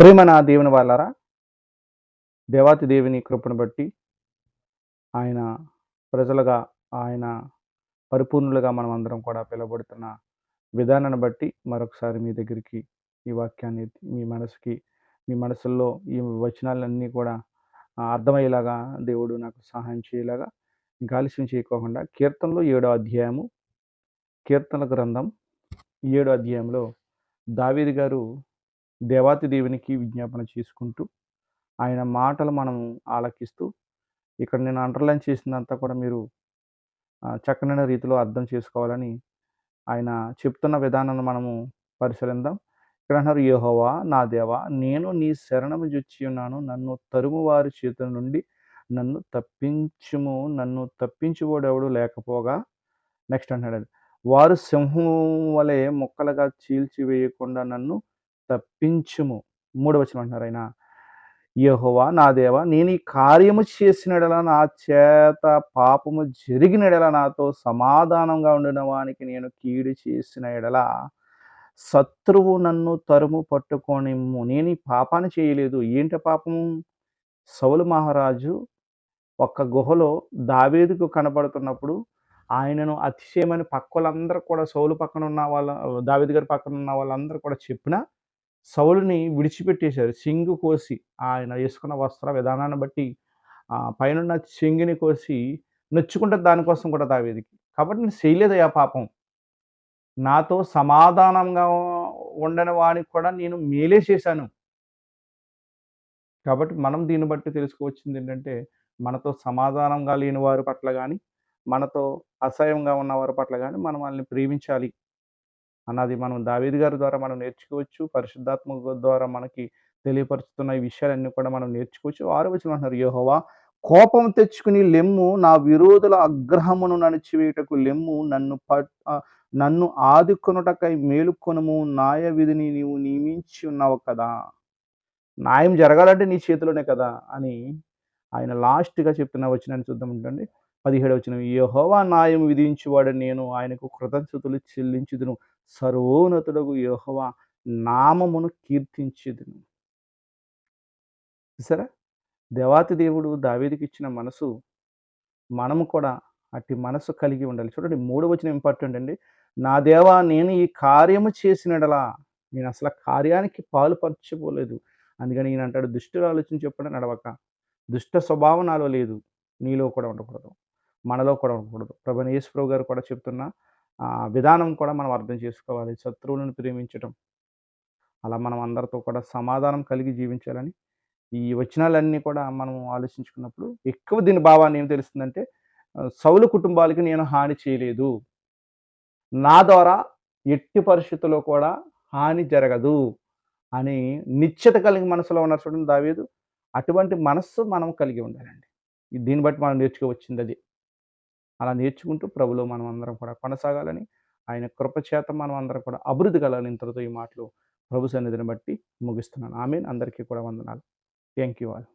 ప్రేమ నా దేవుని వాళ్ళరా? దేవాతి దేవుని కృపను బట్టి ఆయన ప్రజలుగా ఆయన పరిపూర్ణులుగా మనం అందరం కూడా పిలువబడుతున్న విధానాన్ని బట్టి మరొకసారి మీ దగ్గరికి ఈ వాక్యాన్ని మీ మనసుకి మీ మనసుల్లో ఈ వచనాలన్నీ కూడా అర్థమయ్యేలాగా దేవుడు నాకు సహాయం చేయలాగా ఇంకా ఆలస్యం చేయకోకుండా కీర్తనలో ఏడో అధ్యాయము కీర్తనల గ్రంథం ఏడో అధ్యాయంలో దావీది గారు దేవాతి దేవునికి విజ్ఞాపన చేసుకుంటూ ఆయన మాటలు మనం ఆలకిస్తూ ఇక్కడ నేను అండర్లైన్ చేసినంతా కూడా మీరు చక్కనైన రీతిలో అర్థం చేసుకోవాలని ఆయన చెప్తున్న విధానాన్ని మనము పరిశీలిద్దాం ఇక్కడ అంటారు యహోవా నా దేవా నేను నీ శరణము జొచ్చి ఉన్నాను. నన్ను తరుము వారి చేతుల నుండి నన్ను తప్పించుము. నన్ను తప్పించుకోడెవడు లేకపోగా నెక్స్ట్ అంటాడు వారు సింహం వలె ముక్కలుగా చీల్చివేయకుండా నన్ను తప్పించుము. మూడు అంటున్నారు ఆయన యహోవా నా దేవ నేను ఈ కార్యము చేసినడల నా చేత పాపము జరిగినడల నాతో సమాధానంగా ఉండిన వానికి నేను కీడు చేసిన ఎడల శత్రువు నన్ను తరుము పట్టుకొని నేను ఈ పాపాన్ని చేయలేదు. ఏంటి పాపము? సౌలు మహారాజు ఒక్క గుహలో దావీదుకు కనబడుతున్నప్పుడు ఆయనను అతిశయమని పక్కలందరూ కూడా సౌలు పక్కన ఉన్న వాళ్ళ దావేది గారి పక్కన ఉన్న వాళ్ళందరూ కూడా చెప్పినా సౌలుని విడిచిపెట్టేశారు. సింగు కోసి ఆయన వేసుకున్న వస్త్ర విధానాన్ని బట్టి ఆ పైనున్న కోసి నొచ్చుకుంటే దానికోసం కూడా దావీదికి. కాబట్టి నేను చేయలేదు ఆ పాపం. నాతో సమాధానంగా ఉండని వానికి కూడా నేను మేలే చేశాను. కాబట్టి మనం దీన్ని బట్టి తెలుసుకోవచ్చింది ఏంటంటే మనతో సమాధానంగా లేని వారి పట్ల కానీ మనతో అసహ్యంగా ఉన్న వారి పట్ల కానీ మనం వాళ్ళని ప్రేమించాలి. అన్నది మనం దావీదు గారి ద్వారా మనం నేర్చుకోవచ్చు పరిశుద్ధాత్మ ద్వారా మనకి తెలియపరుస్తున్న ఈ విషయాలన్నీ కూడా మనం నేర్చుకోవచ్చు. ఆరు వచ్చిన అంటున్నారు యోహోవా కోపం తెచ్చుకుని లెమ్ము నా విరోధుల అగ్రహమును నడిచివేయుటకు లెమ్ము నన్ను పట్ నన్ను ఆదుకొనుటకై మేలుకొనుము. న్యాయ విధిని నీవు నియమించి ఉన్నావు కదా. న్యాయం జరగాలంటే నీ చేతిలోనే కదా అని ఆయన లాస్ట్గా చెప్తున్న వచ్చిన చూద్దాం ఉండండి పదిహేడు వచ్చిన యహోవా న్యాయం విధించువాడు నేను ఆయనకు కృతజ్ఞతలు చెల్లించుదును. సర్వోన్నతుడకు యహోవా నామమును కీర్తించుదును. సరే దేవాతి దేవుడు దావీదికి ఇచ్చిన మనసు మనము కూడా అట్టి మనసు కలిగి ఉండాలి. చూడండి మూడు వచ్చిన ఇంపార్టెంట్ అండి. నా దేవా నేను ఈ కార్యము చేసినడలా నేను అసలు కార్యానికి కార్యానికి పాలుపరచబోలేదు. అందుకని ఈయన అంటాడు దుష్టులు ఆలోచన చెప్పడం నడవక దుష్ట స్వభావం నాలో లేదు నీలో కూడా ఉండకూడదు. మనలో కూడా ఉండకూడదు. ప్రభు యేసుప్రభు గారు కూడా చెప్తున్న విధానం కూడా మనం అర్థం చేసుకోవాలి. శత్రువులను ప్రేమించడం అలా మనం అందరితో కూడా సమాధానం కలిగి జీవించాలని ఈ వచనాలన్నీ కూడా మనం ఆలోచించుకున్నప్పుడు ఎక్కువ దీని భావాన్ని ఏం తెలుస్తుందంటే సౌలు కుటుంబాలకి నేను హాని చేయలేదు. నా ద్వారా ఎట్టి పరిస్థితుల్లో కూడా హాని జరగదు అని నిశ్చిత కలిగి మనసులో ఉన్నారు చూడండి దావీదు. అటువంటి మనస్సు మనం కలిగి ఉండాలండి. దీన్ని బట్టి మనం నేర్చుకోవచ్చింది అది. అలా నేర్చుకుంటూ ప్రభులో మనం అందరం కూడా కొనసాగాలని ఆయన కృపచేత మనం అందరం కూడా అభివృద్ధి కలాలని ఇంతటితో ఈ మాటలు ప్రభు సన్నిధిని బట్టి ముగిస్తున్నాను. ఆమెను. అందరికీ కూడా వందనాలు. Thank you all.